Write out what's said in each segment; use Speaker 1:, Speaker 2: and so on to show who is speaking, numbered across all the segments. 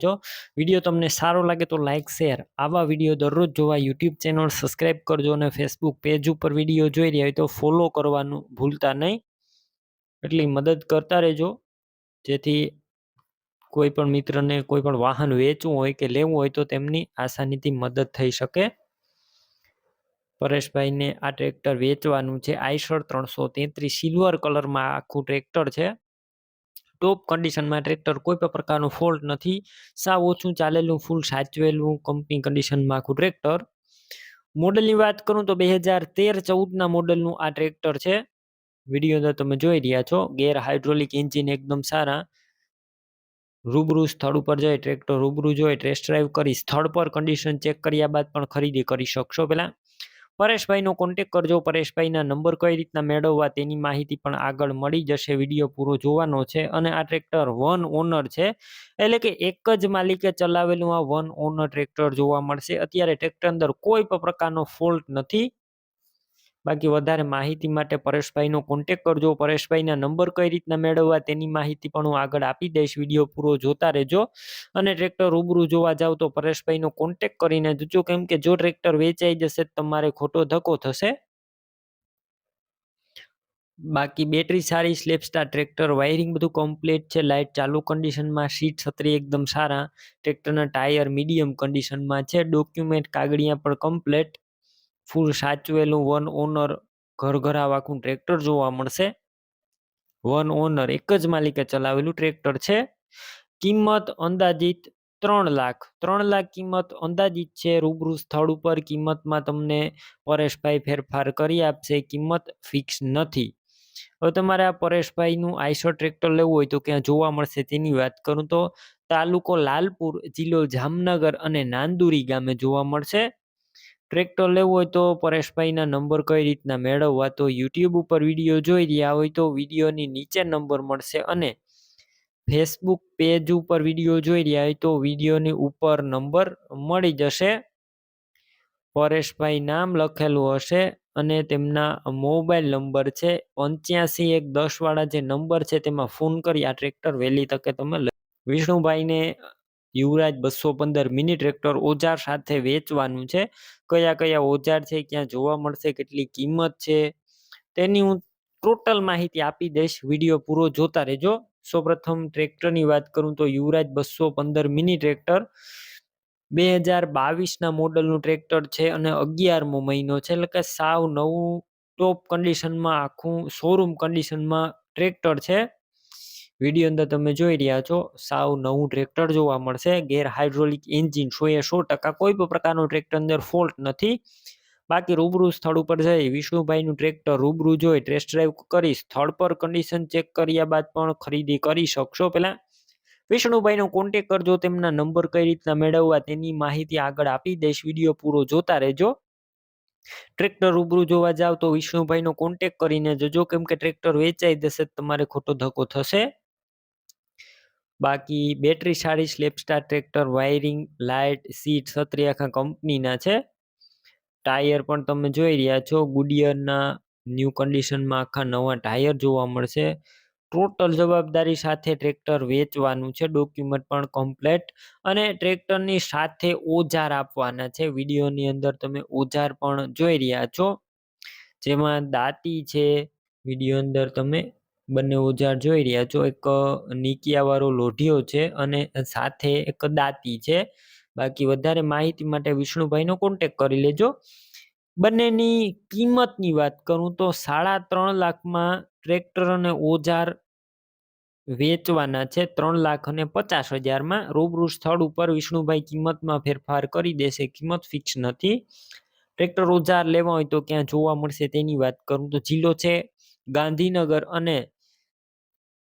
Speaker 1: જો વીડિયો તમને સારો લાગે તો લાઇક શેર આવા વીડિયો દરરોજ જોવા યુટ્યુબ ચેનલ સબસ્ક્રાઈબ કરજો અને ફેસબુક પેજ ઉપર વીડિયો જોઈ રહ્યા હોય તો ફોલો કરવાનું ભૂલતા નહીં. એટલી મદદ કરતા રહેજો. જેથી કોઈ પણ મિત્રને કોઈ પણ વાહન વેચવું હોય કે લેવું હોય તો તેમની આસાનીથી મદદ થઈ શકે. પરેશભાઈને આ ટ્રેક્ટર વેચવાનું છે. આઈશર ત્રણસો તેત્રીસ. સિલ્વર કલરમાં આખું ટ્રેક્ટર છે. ટોપ કન્ડિશનમાં ટ્રેક્ટર કોઈ પણ પ્રકારનો ફોલ્ટ નથી. સાવ ઓછું ચાલેલું ફૂલ સાચવેલું કંપની કન્ડિશનમાં આખું ટ્રેક્ટર મોડલની વાત કરું તો બે હજાર તેર ચૌદના મોડલનું આ ટ્રેક્ટર છે. વીડિયો અંદર તમે જોઈ રહ્યા છો. ગેર હાઇડ્રોલિક એન્જિન એકદમ સારા. રૂબરૂ સ્થળ ઉપર જઈ ટ્રેક્ટર રૂબરૂ જોઈ ટેસ્ટ ડ્રાઈવ કરી સ્થળ પર કન્ડિશન ચેક કર્યા બાદ પણ ખરીદી કરી શકશો પહેલાં પરેશભાઈનો કોન્ટેક કરજો. પરેશભાઈના નંબર કઈ રીતના મેળવવા તેની માહિતી પણ આગળ મળી જશે. વીડિયો પૂરો જોવાનો છે અને આ ટ્રેક્ટર વન ઓનર છે. એટલે કે એક જ માલિકે ચલાવેલું આ વન ઓનર ટ્રેક્ટર જોવા મળશે. અત્યારે ટ્રેક્ટર અંદર કોઈ પણ પ્રકારનો ફોલ્ટ નથી. બાકી વધારે માહિતી માટે પરેશભાઈનો કોન્ટેક કરજો. પરેશભાઈના નંબર કઈ રીતના મેળવવા તેની માહિતી પણ હું આગળ આપી દઈશ. વીડિયો પૂરો જોતા રહેજો. અને ટ્રેક્ટર રૂબરૂ જોવા જાવ તો પરેશભાઈનો કોન્ટેક કરીને જજો. કેમ કે જો ટ્રેક્ટર વેચાઈ જશે તમારે ખોટો ધક્કો થશે. બાકી બેટરી સારી સ્લેપસ્ટાર ટ્રેક્ટર વાયરિંગ બધું કમ્પ્લીટ છે. લાઇટ ચાલુ કન્ડિશનમાં સીટ છત્રી એકદમ સારા. ટ્રેક્ટરના ટાયર મીડિયમ કન્ડિશનમાં છે. ડોક્યુમેન્ટ કાગળિયા પણ કમ્પ્લેટ ફૂલ સાચવેલું વન ઓનર ઘર ઘરાવ આખું ટ્રેક્ટર જોવા મળશે. વન ઓનર એક જ માલિકે ચલાવેલું ટ્રેક્ટર છે. કિંમત અંદાજિત ત્રણ લાખ. ત્રણ લાખ કિંમત અંદાજિત છે. રૂબરૂ સ્થળ ઉપર કિંમતમાં તમને પરેશભાઈ ફેરફાર કરી આપશે. કિંમત ફિક્સ નથી. હવે તમારે આ પરેશભાઈનું આઈસો ટ્રેક્ટર લેવું હોય તો ક્યાં જોવા મળશે તેની વાત કરું તો તાલુકો લાલપુર, જિલ્લો જામનગર અને નાંદુરી ગામે જોવા મળશે. ટ્રેક્ટર લેવું હોય તો પરેશભાઈના નંબર કઈ રીતના મેળવવા તો યુટ્યુબ ઉપર વીડિયો જોઈ રહ્યા હોય તો વિડીયોની નીચે નંબર મળશે અને ફેસબુક પેજ ઉપર વીડિયો જોઈ રહ્યા હોય તો વિડીયોની ઉપર નંબર મળી જશે. પરેશભાઈ નામ લખેલું હશે અને તેમના મોબાઈલ નંબર છે પંચ્યાસી એક દસ વાળા જે નંબર છે તેમાં ફોન કરી આ ટ્રેક્ટર વહેલી તકે તમે વિષ્ણુભાઈને યુવરાજ બસો પંદર મિની ટ્રેક્ટર ઓજાર સાથે વેચવાનું છે. કયા કયા ઓજાર છે, ક્યાં જોવા મળશે, કેટલી કિંમત છે, તેની હું ટોટલ માહિતી આપી દઈશ. વીડિયો પૂરો જોતા રહેજો. સૌપ્રથમ ટ્રેક્ટરની વાત કરું તો યુવરાજ બસો પંદર મિની ટ્રેક્ટર. બે હજાર બાવીસના મોડલનું ટ્રેક્ટર છે અને અગિયારમો મહિનો છે. એટલે કે સાવ નવું ટોપ કન્ડિશનમાં, આખું શોરૂમ કન્ડિશનમાં ટ્રેક્ટર છે. વીડિયો અંદર તમે જોઈ રહ્યા છો, સાવ નવું ટ્રેક્ટર જોવા મળશે. ગેર હાઇડ્રોલિક એન્જિન સો એ સો ટકા કોઈ પણ પ્રકારનું ટ્રેક્ટર અંદર ફોલ્ટ નથી. બાકી રૂબરૂ સ્થળ ઉપર જઈ વિષ્ણુભાઈનું ટ્રેક્ટર રૂબરૂ જોઈ ટેસ્ટ ડ્રાઈવ કરી સ્થળ પર કન્ડિશન ચેક કર્યા બાદ પણ ખરીદી કરી શકશો પહેલાં વિષ્ણુભાઈનો કોન્ટેક કરજો, તેમના નંબર કઈ રીતના મેળવવા તેની માહિતી આગળ આપી દઈશ. વીડિયો પૂરો જોતા રહેજો. ટ્રેક્ટર રૂબરૂ જોવા જાવ તો વિષ્ણુભાઈનો કોન્ટેક કરીને જજો. કેમ કે ટ્રેક્ટર વેચાઈ જશે તમારે ખોટો ધક્કો થશે. બાકી બેટરી સારી સ્લેપસ્ટાર ટ્રેક્ટર વાયરિંગ લાઇટ સીટ છત્રી આખા કંપનીના છે. ટાયર પણ તમે જોઈ રહ્યા છો ગુડિયરના ન્યૂ કન્ડિશનમાં આખા નવા ટાયર જોવા મળશે. ટોટલ જવાબદારી સાથે ટ્રેક્ટર વેચવાનું છે ડોક્યુમેન્ટ પણ કમ્પ્લેટ અને ટ્રેક્ટરની સાથે ઓજાર આપવાના છે વિડીયોની અંદર તમે ઓજાર પણ જોઈ રહ્યા છો. જેમાં દાંતી છે વીડિયો અંદર તમે બંને ઓજાર જોઈ રહ્યા છો. એક નીકિયાવાળો લોઢિયો છે અને સાથે એક દાંતી છે. બાકી વધારે માહિતી માટે વિષ્ણુભાઈનો કોન્ટેક કરી લેજો. બંનેની કિંમતની વાત કરું તો સાડા ત્રણ લાખમાં ટ્રેક્ટર અને ઓજાર વેચવાના છે. ત્રણ લાખ અને પચાસ હજારમાં. રૂબરૂ સ્થળ ઉપર વિષ્ણુભાઈ કિંમતમાં ફેરફાર કરી દેશે. કિંમત ફિક્સ નથી. ટ્રેક્ટર ઓજાર લેવા હોય તો ક્યાં જોવા મળશે તેની વાત કરું તો જિલ્લો છે ગાંધીનગર અને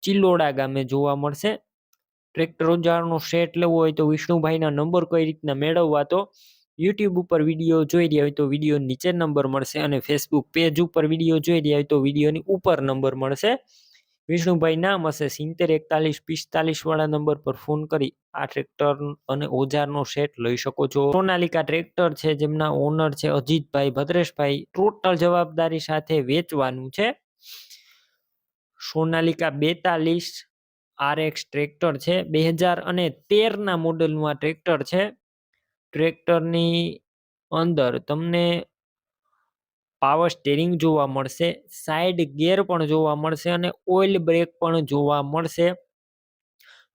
Speaker 1: ચિલ્લોડા ગામે જોવા મળશે. ટ્રેક્ટર ઓજારનો સેટ લેવો હોય તો વિષ્ણુભાઈના નંબર કઈ રીતના મેળવવા તો યુટ્યુબ ઉપર વીડિયો જોઈ રહ્યા હોય તો વીડિયો નીચે નંબર મળશે અને ફેસબુક પેજ ઉપર વીડિયો જોઈ રહ્યા હોય તો વિડીયોની ઉપર નંબર મળશે. વિષ્ણુભાઈ નામ હશે સિત્તેર, એકતાલીસ, પિસ્તાલીસ વાળા નંબર પર ફોન કરી આ ટ્રેક્ટર અને ઓજારનો સેટ લઈ શકો છો. સોનાલિકા ટ્રેક્ટર છે, જેમના ઓનર છે અજીતભાઈ ભદ્રેશભાઈ. ટોટલ જવાબદારી સાથે વેચવાનું છે. સોનાલિકા બેતાલીસ આરએક્સ ટ્રેક્ટર છે બે હજાર અને તેરના મોડલનું આ ટ્રેક્ટર છે. ટ્રેક્ટરની અંદર તમને પાવર સ્ટેરિંગ જોવા મળશે, સાઈડ ગેર પણ જોવા મળશે અને ઓઇલ બ્રેક પણ જોવા મળશે.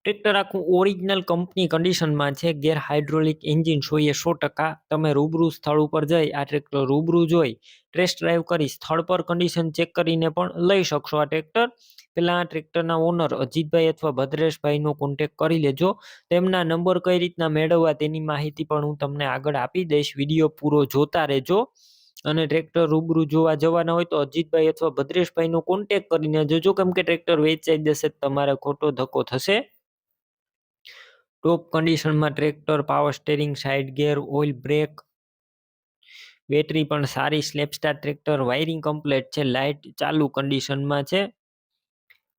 Speaker 1: ટ્રેક્ટર આખું ઓરિજિનલ કંપની કન્ડિશનમાં છે. ગેર હાઇડ્રોલિક એન્જિન જોઈએ સો ટકા. તમે રૂબરૂ સ્થળ ઉપર જઈ આ ટ્રેક્ટર રૂબરૂ જોઈ ટેસ્ટ ડ્રાઈવ કરી, સ્થળ પર કન્ડિશન ચેક કરીને પણ લઈ શકશો આ ટ્રેક્ટર. પેલા આ ટ્રેક્ટરના ઓનર અજીતભાઈ અથવા ભદ્રેશભાઈનો કોન્ટેક કરી લેજો. તેમના નંબર કઈ રીતના મેળવવા તેની માહિતી પણ હું તમને આગળ આપી દઈશ. વીડિયો પૂરો જોતા રહેજો. અને ટ્રેક્ટર રૂબરૂ જોવા જવાના હોય તો અજીતભાઈ અથવા ભદ્રેશભાઈનો કોન્ટેક કરીને જજો. કેમ કે ટ્રેક્ટર વેચાઈ જશે, તમારે ખોટો ધક્કો થશે. ટોપ કન્ડિશનમાં tractor, power steering side gear, oil brake, battery પણ સારી સ્લેપસ્ટાર ટ્રેક્ટર, વાયરિંગ કમ્પ્લેટ છે, લાઇટ ચાલુ કન્ડિશનમાં છે.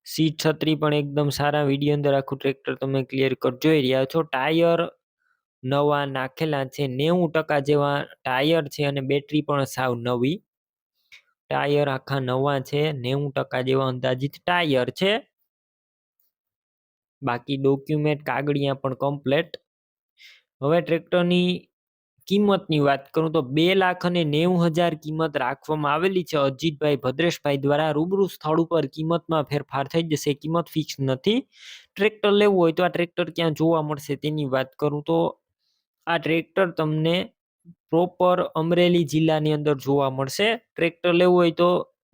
Speaker 1: સીટ છત્રી પણ એકદમ સારા, વીડિયો અંદર આખું ટ્રેક્ટર તમે ક્લિયર કટ જોઈ રહ્યા છો. ટાયર નવા નાખેલા છે, નેવું ટકા જેવા ટાયર છે અને બેટરી પણ સાવ નવી. ટાયર આખા નવા છે, નેવું ટકા જેવા અંદાજિત ટાયર છે. બાકી ડોક્યુમેન્ટ કાગળિયા પણ કમ્પ્લેટ હવે ટ્રેક્ટરની કિંમતની વાત કરું તો બે લાખ અને નેવું હજાર કિંમત રાખવામાં આવેલી છે. અજીતભાઈ ભદ્રેશભાઈ દ્વારા રૂબરૂ સ્થળ ઉપર કિંમતમાં ફેરફાર થઈ જશે. કિંમત ફિક્સ નથી. ટ્રેક્ટર લેવું હોય તો આ ટ્રેક્ટર ક્યાં જોવા મળશે તેની વાત કરું તો આ ટ્રેક્ટર તમને પ્રોપર અમરેલી જિલ્લાની અંદર જોવા મળશે. ટ્રેક્ટર લેવું હોય તો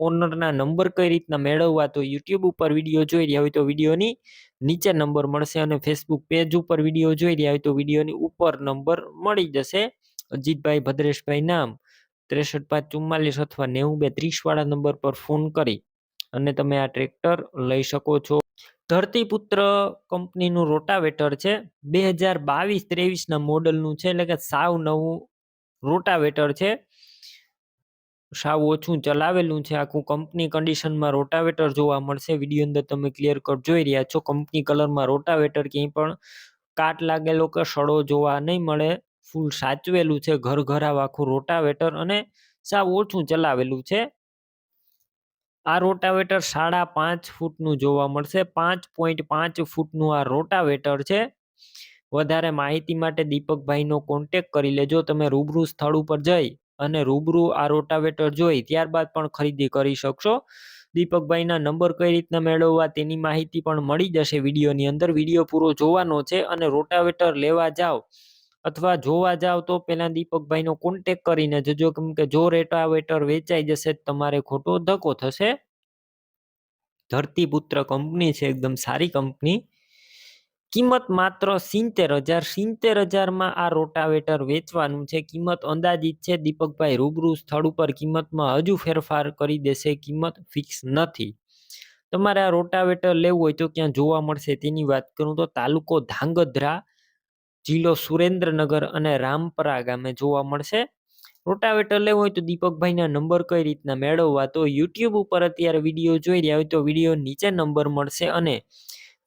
Speaker 1: ઓનરના નંબર કઈ રીતના મેળવવા તો યુટ્યુબ ઉપર વીડિયો જોઈ રહ્યા હોય તો વિડીયોની નીચે નંબર મળશે અને ફેસબુક પેજ ઉપર વીડિયો જોઈ રહ્યા હોય તો વિડીયોની ઉપર નંબર મળી જશે. અજીતભાઈ ભદ્રેશભાઈ નામ, ત્રેસઠ પાંચ ચુમ્માલીસ અથવા નેવું બે ત્રીસ વાળા નંબર પર ફોન કરી અને તમે આ ટ્રેક્ટર લઈ શકો છો. ધરતીપુત્ર કંપનીનું રોટાવેટર છે. બે હજાર બાવીસ ત્રેવીસના મોડલનું છે. એટલે કે સાવ નવું રોટાવેટર છે. સાવ ઓછું ચલાવેલું છે. આખું કંપની કન્ડિશનમાં રોટાવેટર જોવા મળશે. વીડિયો અંદર તમે ક્લિયર કટ જોઈ રહ્યા છો. કંપની કલરમાં રોટાવેટર ક્યાંય પણ કાટ લાગેલો કે સડો જોવા નહીં મળે. ફૂલ સાચવેલું છે. ઘર ઘરાવ આખું રોટાવેટર અને સાવ ઓછું ચલાવેલું છે. આ રોટાવેટર સાડા પાંચ ફૂટનું જોવા મળશે. પાંચ પોઈન્ટ પાંચ ફૂટનું આ રોટાવેટર છે. વધારે માહિતી માટે દીપકભાઈનો કોન્ટેક કરી લેજો. તમે રૂબરૂ સ્થળ ઉપર જઈ અને રૂબરૂ આ રોટાવેટર જોઈ ત્યારબાદ પણ ખરીદી કરી શકશો. દીપકભાઈના નંબર કઈ રીતના મેળવવા તેની માહિતી પણ મળી જશે વિડીયોની અંદર. વીડિયો પૂરો જોવાનો છે અને રોટાવેટર લેવા જાઓ અથવા જોવા જાવ તો પેલા દીપકભાઈનો કોન્ટેક કરીને જજો. કેમ કે જો રોટાવેટર વેચાઈ જશે તમારે ખોટો ધક્કો થશે. ધરતીપુત્ર કંપની છે, એકદમ સારી કંપની. કિંમત માત્ર સિત્તેર હજાર, સિત્તેર હજારમાં આ રોટાવેટર વેચવાનું છે. કિંમત અંદાજિત છે. દીપકભાઈ રૂબરૂ સ્થળ ઉપર કિંમતમાં હજુ ફેરફાર કરી દેશે. કિંમત ફિક્સ નથી. તમારે આ રોટાવેટર લેવું હોય તો ક્યાં જોવા મળશે તેની વાત કરું તો તાલુકો ધાંગધ્રા જિલ્લો સુરેન્દ્રનગર અને રામપરા ગામે જોવા મળશે. રોટાવેટર લેવું હોય તો દીપકભાઈના નંબર કઈ રીતના મેળવવા તો યુટ્યુબ ઉપર અત્યારે વીડિયો જોઈ રહ્યા હોય તો વીડિયો નીચે નંબર મળશે અને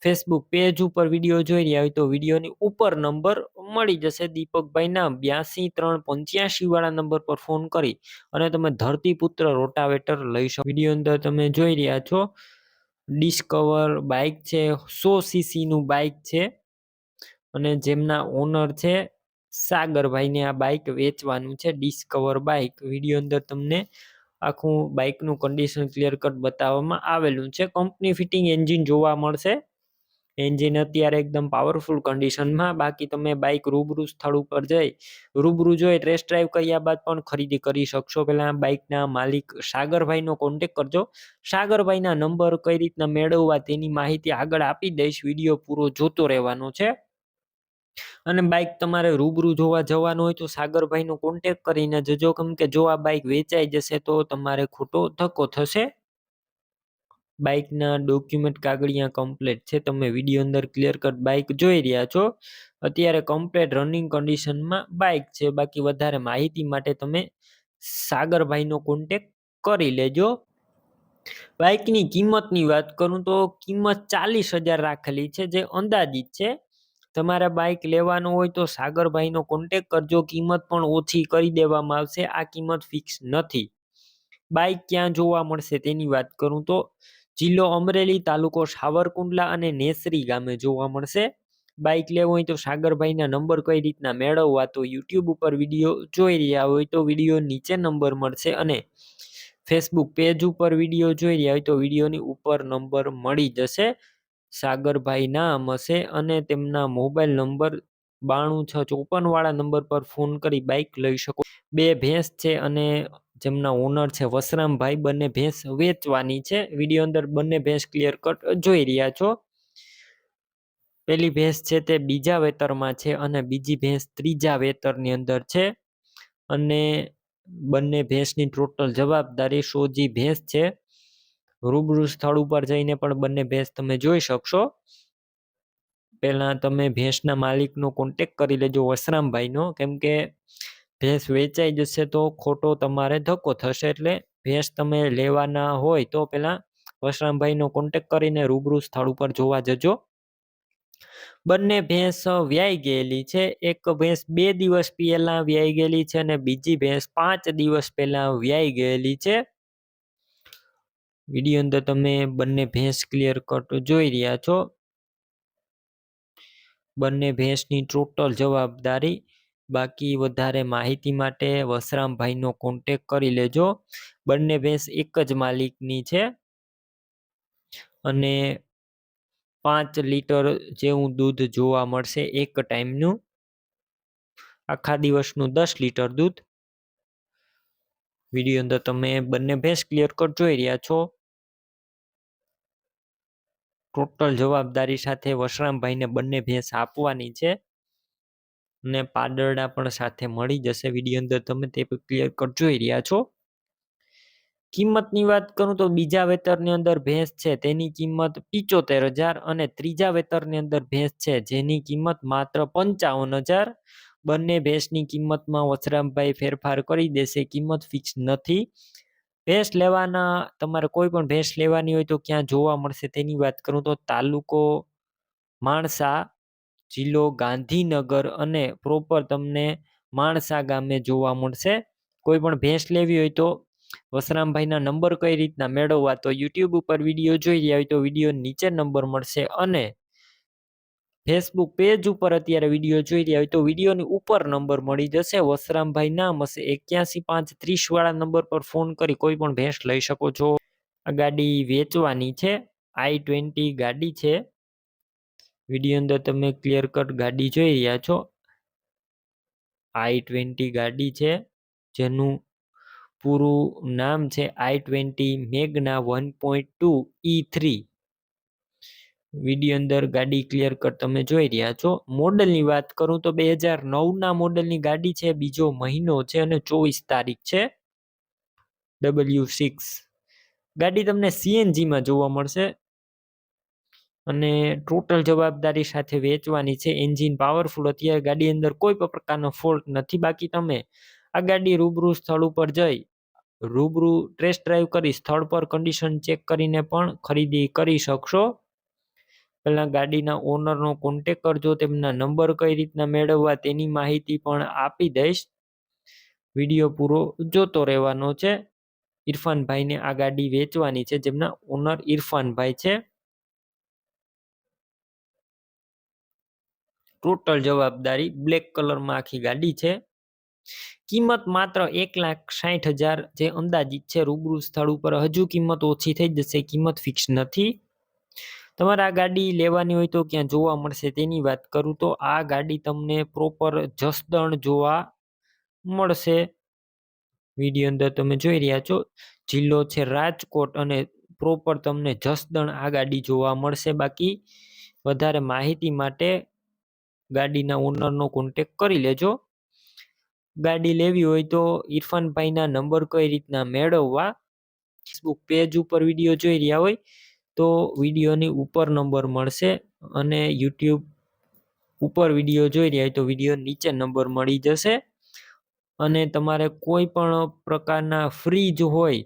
Speaker 1: ફેસબુક પેજ ઉપર વીડિયો જોઈ રહ્યા હોય તો વિડીયોની ઉપર નંબર મળી જશે. દીપકભાઈના બ્યાસી ત્રણ પંચ્યાસી વાળા નંબર પર ફોન કરી અને તમે ધરતીપુત્ર રોટાવેટર લઈ શકો. વીડિયો અંદર તમે જોઈ રહ્યા છો ડિસ્કવર બાઇક છે, સો સીસીનું બાઇક છે અને જેમના ઓનર છે સાગરભાઈને આ બાઇક વેચવાનું છે ડિસ્કવર બાઇક વીડિયો અંદર તમને આખું બાઇકનું કન્ડિશન ક્લિયર કટ બતાવવામાં આવેલું છે. કંપની ફિટિંગ એન્જિન જોવા મળશે. એન્જિન અત્યારે એકદમ પાવરફુલ કન્ડિશનમાં બાકી તમે બાઇક રૂબરૂ સ્થળ ઉપર જઈ, રૂબરૂ જોઈ ટેસ્ટ ડ્રાઈવ કર્યા બાદ પણ ખરીદી કરી શકશો. પહેલાં બાઇકના માલિક સાગરભાઈનો કોન્ટેક કરજો. સાગરભાઈના નંબર કઈ રીતના મેળવવા તેની માહિતી આગળ આપી દઈશ. વીડિયો પૂરો જોતો રહેવાનો છે. અને બાઇક તમારે રૂબરૂ જોવા જવાનું હોય તો સાગરભાઈનો કોન્ટેક કરીને જજો. કેમ કે જો આ બાઇક વેચાઈ જશે તો તમારે ખોટો ધક્કો થશે. બાઇકના ડોક્યુમેન્ટ કાગળિયા કમ્પ્લીટ છે. તમે વીડિયો અંદર ક્લિયર કટ બાઇક જોઈ રહ્યા છો. અત્યારે કમ્પ્લીટ રનિંગ કન્ડિશનમાં બાઇક છે. બાકી વધારે માહિતી માટે તમે સાગરભાઈનો કોન્ટેક કરી લેજો. બાઇકની કિંમતની વાત કરું તો કિંમત ચાલીસ હજાર રાખેલી છે, જે અંદાજિત છે. તમારે બાઇક લેવાનું હોય તો સાગરભાઈનો કોન્ટેક કરજો. કિંમત પણ ઓછી કરી દેવામાં આવશે. આ કિંમત ફિક્સ નથી. બાઇક ક્યાં જોવા મળશે તેની વાત કરું તો જિલ્લો અમરેલી, તાલુકો સાવરકુંડલા અને નેસરી ગામે જોવા મળશે. બાઇક લેવું હોય તો સાગરભાઈના નંબર કઈ રીતના મેળવવા તો યુટ્યુબ ઉપર વીડિયો જોઈ રહ્યા હોય તો વીડિયો નીચે નંબર મળશે અને ફેસબુક પેજ ઉપર વીડિયો જોઈ રહ્યા હોય તો વિડીયોની ઉપર નંબર મળી જશે. સાગરભાઈ નામ હશે અને તેમના મોબાઈલ નંબર બાણું છ ચોપન વાળા નંબર પર ફોન કરી બાઇક લઈ શકો. બે ભેંસ છે અને જેમના ઓનર છે વસરામભાઈ, બંને ભેંસ વેચવાની છે. વીડિયો અંદર બંને ભેંસ ક્લિયર કટ જોઈ રહ્યા છો. પેલી ભેંસ છે તે બીજા વેતરમાં છે અને બીજી ભેંસ ત્રીજા વેતરની અંદર છે. અને બંને ભેંસની ટોટલ જવાબદારી સોજી ભેંસ છે. રૂબરૂ સ્થળ ઉપર જઈને પણ બંને ભેંસ તમે જોઈ શકશો. પહેલાં તમે ભેંસના માલિકનો કોન્ટેક કરી લેજો વસરામભાઈનો. કેમ કે ભેંસ વેચાઈ જશે તો ખોટો તમારે ધક્કો થશે એટલે ભેંસ તમે લેવાના હોય તો પહેલાં વસરામભાઈનો કોન્ટેક કરીને રૂબરૂ સ્થળ ઉપર જોવા જજો. બંને ભેંસ વ્યાઈ ગયેલી છે. એક ભેંસ બે દિવસ પહેલા વ્યાઈ ગયેલી છે અને બીજી ભેંસ પાંચ દિવસ પહેલા વ્યાઈ ગયેલી છે. વીડિયો અંદર તમે બંને ભેંસ ક્લિયર કટ જોઈ રહ્યા છો. બંને ભેંસની ટોટલ જવાબદારી બાકી વધારે માહિતી માટે વસરામભાઈનો કોન્ટેક કરી લેજો. બંને ભેંસ એક જ માલિકની છે. અને પાંચ લીટર જેવું દૂધ જોવા મળશે એક ટાઈમનું. આખા દિવસનું દસ લીટર દૂધ. વીડિયો અંદર તમે બંને ભેંસ ક્લિયર કટ જોઈ રહ્યા છો. ટોટલ જવાબદારી સાથે વશરામભાઈને બંને ભેંસ આપવાની છે. અને પાદરડા પણ સાથે મળી જશે વીડિયો અંદર. તમે તે ક્લિયર કટ જોઈ રહ્યા છો? કિંમતની વાત કરું તો બીજા વેતરની અંદર ભેંસ છે, તેની કિંમત પિચોતેર હજાર અને ત્રીજા વેતરની અંદર ભેંસ છે, જેની કિંમત માત્ર પંચાવન હજાર. બંને ભેંસની કિંમતમાં વસરામભાઈ ફેરફાર કરી દેશે, કિંમત ફિક્સ નથી. ભેંસ લેવાના, તમારે કોઈ પણ ભેંસ લેવાની હોય તો ક્યાં જોવા મળશે? તેની વાત કરું તો તાલુકો માણસા જિલ્લો ગાંધીનગર અને પ્રોપર તમને માણસા ગામે જોવા મળશે. કોઈ પણ ભેંસ લેવી હોય તો વસરામભાઈના નંબર કઈ રીતના મેળવવા તો યુટ્યુબ ઉપર વીડિયો જોઈ રહ્યા હોય તો વીડિયો નીચે નંબર મળશે અને ફેસબુક પેજ ઉપર અત્યારે વીડિયો જોઈ રહ્યા હોય તો વિડીયોની ઉપર નંબર મળી જશે. વસરામભાઈ નામ હશે એક્યાસી પાંચ ત્રીસ વાળા નંબર પર ફોન કરી કોઈ પણ ભેંસ લઈ શકો છો. આ ગાડી વેચવાની છે. આઈ ટ્વેન્ટી ગાડી છે. વીડિયો અંદર તમે ક્લિયર કટ ગાડી જોઈ રહ્યા છો. આઈ ટ્વેન્ટી ગાડી છે, જેનું પૂરું નામ છે I twenty Magna one point two E three. Video અંદર ગાડી ક્લિયર કટ તમે જોઈ રહ્યા છો. મોડલની વાત કરું તો બે હજાર નવના મોડલની ગાડી છે, બીજો મહિનો છે અને ચોવીસ તારીખ છે. ડબલ્યુ સિક્સ ગાડી તમને સીએનજીમાં જોવા મળશે. અને ટોટલ જવાબદારી સાથે વેચવાની છે. એન્જિન પાવરફુલ, અત્યારે ગાડી અંદર કોઈ પણ પ્રકારનો ફોલ્ટ નથી. બાકી તમે આ ગાડી રૂબરૂ સ્થળ ઉપર જઈ, રૂબરૂ ટેસ્ટ ડ્રાઈવ કરી, સ્થળ પર કન્ડિશન ચેક કરીને પણ ખરીદી કરી શકશો. પહેલાં ગાડીના ઓનરનો કોન્ટેક કરજો, તેમના નંબર કઈ રીતના મેળવવા તેની માહિતી પણ આપી દઈશ. વીડિયો પૂરો જોતો રહેવાનો છે. ઇરફાનભાઈને આ ગાડી વેચવાની છે, જેમના ઓનર ઇરફાનભાઈ છે. ટોટલ જવાબદારી બ્લેક કલરમાં આખી ગાડી છે. કિંમત માત્ર એક લાખ સાઠ હજાર જે અંદાજિત છે, રૂબરૂ સ્થળ ઉપર હજુ કિંમત ઓછી થઈ જશે, કિંમત ફિક્સ નથી. તમારે આ ગાડી લેવાની હોય તો ક્યાં જોવા મળશે તેની વાત કરું તો આ ગાડી તમને પ્રોપર જસદણ જોવા મળશે. વીડિયો અંદર તમે જોઈ રહ્યા છો, જિલ્લો છે રાજકોટ અને પ્રોપર તમને જસદણ આ ગાડી જોવા મળશે. બાકી વધારે માહિતી માટે ગાડીના ઓનરનો કોન્ટેક કરી લેજો. ગાડી લેવી હોય તો ઇરફાનભાઈના નંબર કઈ રીતના મેળવવા? ફેસબુક પેજ ઉપર વીડિયો જોઈ રહ્યા હોય તો વિડીયોની ઉપર નંબર મળશે અને યુટ્યુબ ઉપર વીડિયો જોઈ રહ્યા હોય તો વીડિયો નીચે નંબર મળી જશે. અને તમારે કોઈ પણ પ્રકારના ફ્રીજ હોય,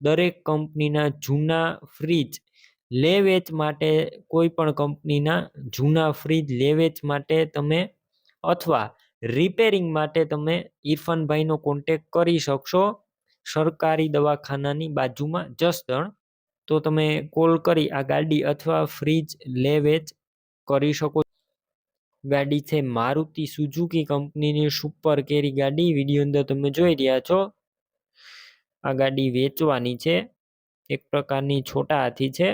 Speaker 1: દરેક કંપનીના જૂના ફ્રીજ લે વેચ માટે કોઈ પણ કંપનીના જૂના ફ્રીજ લે વેચ માટે તમે અથવા રિપેરિંગ માટે તમે ઇરફાનભાઈનો કોન્ટેક કરી શકશો સરકારી દવાખાનાની બાજુમાં જસદણ તો તમે કોલ કરી આ ગાડી અથવા ફ્રીજ લે વેચ કરી શકો. ગાડી છે મારુતિ સુઝુકી કંપનીની સુપર કેરી ગાડી. વીડિયો અંદર તમે જોઈ રહ્યા છો. આ ગાડી વેચવાની છે. એક પ્રકારની છોટા હાથી છે.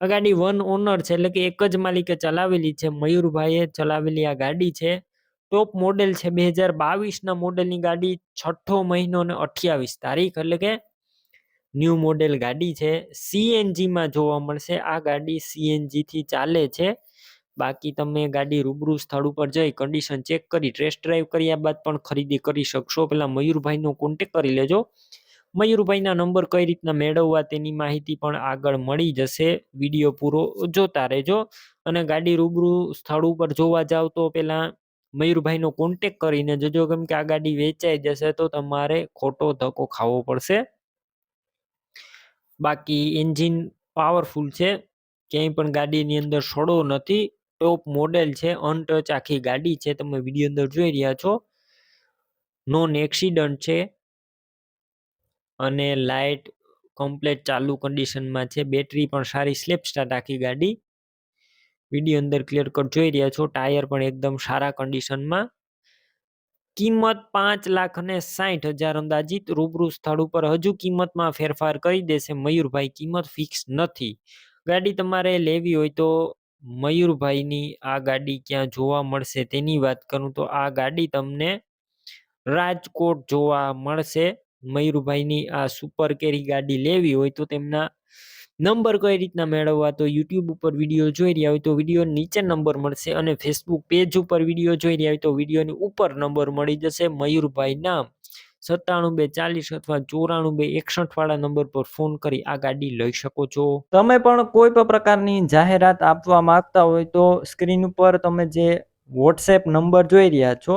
Speaker 1: આ ગાડી વન ઓનર છે, એટલે કે એક જ માલિકે ચલાવેલી છે, મયુરભાઈએ ચલાવેલી આ ગાડી છે. ટોપ મોડેલ છે બે હજાર બાવીસના મોડેલની ગાડી, છઠ્ઠો મહિનો અને અઠ્યાવીસ તારીખ, એટલે કે ન્યૂ મોડેલ ગાડી છે. સીએનજીમાં જોવા મળશે, આ ગાડી સીએનજીથી ચાલે છે. બાકી તમે ગાડી રૂબરૂ સ્થળ ઉપર જઈ કન્ડિશન ચેક કરી ટેસ્ટ ડ્રાઈવ કર્યા બાદ પણ ખરીદી કરી શકશો. પેલા મયુરભાઈનો કોન્ટેક કરી લેજો. મયુરભાઈના નંબર કઈ રીતના મેળવવા તેની માહિતી પણ આગળ મળી જશે. વીડિયો પૂરો જોતા રહેજો અને ગાડી રૂબરૂ સ્થળ ઉપર જોવા જાવ તો પેલા મયુરભાઈનો કોન્ટેક કરીને જજો. કેમ કે આ ગાડી વેચાઈ જશે તો તમારે ખોટો ધક્કો ખાવો પડશે. બાકી એન્જિન પાવરફુલ છે. ક્યાંય પણ ગાડીની અંદર સડો નથી. ટોપ મોડેલ છે. અનટચ આખી ગાડી છે. તમે વીડિયો અંદર જોઈ રહ્યા છો. નોન એક્સિડન્ટ છે. અને લાઇટ કમ્પ્લેટ ચાલુ કન્ડિશનમાં છે. બેટરી પણ સારી સ્લેપ સ્ટાર્ટ આખી ગાડી. વીડિયો અંદર ક્લિયર કટ જોઈ રહ્યા છો. ટાયર પણ એકદમ સારા કન્ડિશનમાં. કિંમત પાંચ લાખ અને સાઠ હજાર અંદાજિત. રૂબરૂ સ્થળ ઉપર હજુ કિંમતમાં ફેરફાર કરી દેશે મયુરભાઈ. કિંમત ફિક્સ નથી. ગાડી તમારે લેવી હોય તો મયુરભાઈની આ ગાડી ક્યાં જોવા મળશે તેની વાત કરું તો આ ગાડી તમને રાજકોટ જોવા મળશે. મયુરભાઈની આ સુપર કેરી ગાડી લેવી હોય તો તેમના નંબર કઈ રીતના મેળવવા? તો યુટ્યુબ ઉપર વીડિયો જોઈ રહ્યા હોય તો વીડિયો નીચે નંબર મળશે અને ફેસબુક પેજ ઉપર વીડિયો જોઈ રહ્યા હોય તો વિડીયોની ઉપર નંબર મળી જશે. મયુરભાઈ નામ સત્તાણું બે ચાલીસ અથવા ચોરાણું બે એકસઠ વાળા નંબર પર ફોન કરી આ ગાડી લઈ શકો છો.
Speaker 2: તમે પણ કોઈ પણ પ્રકારની જાહેરાત આપવા માંગતા હોય તો સ્ક્રીન ઉપર તમે જે વોટ્સએપ નંબર જોઈ રહ્યા છો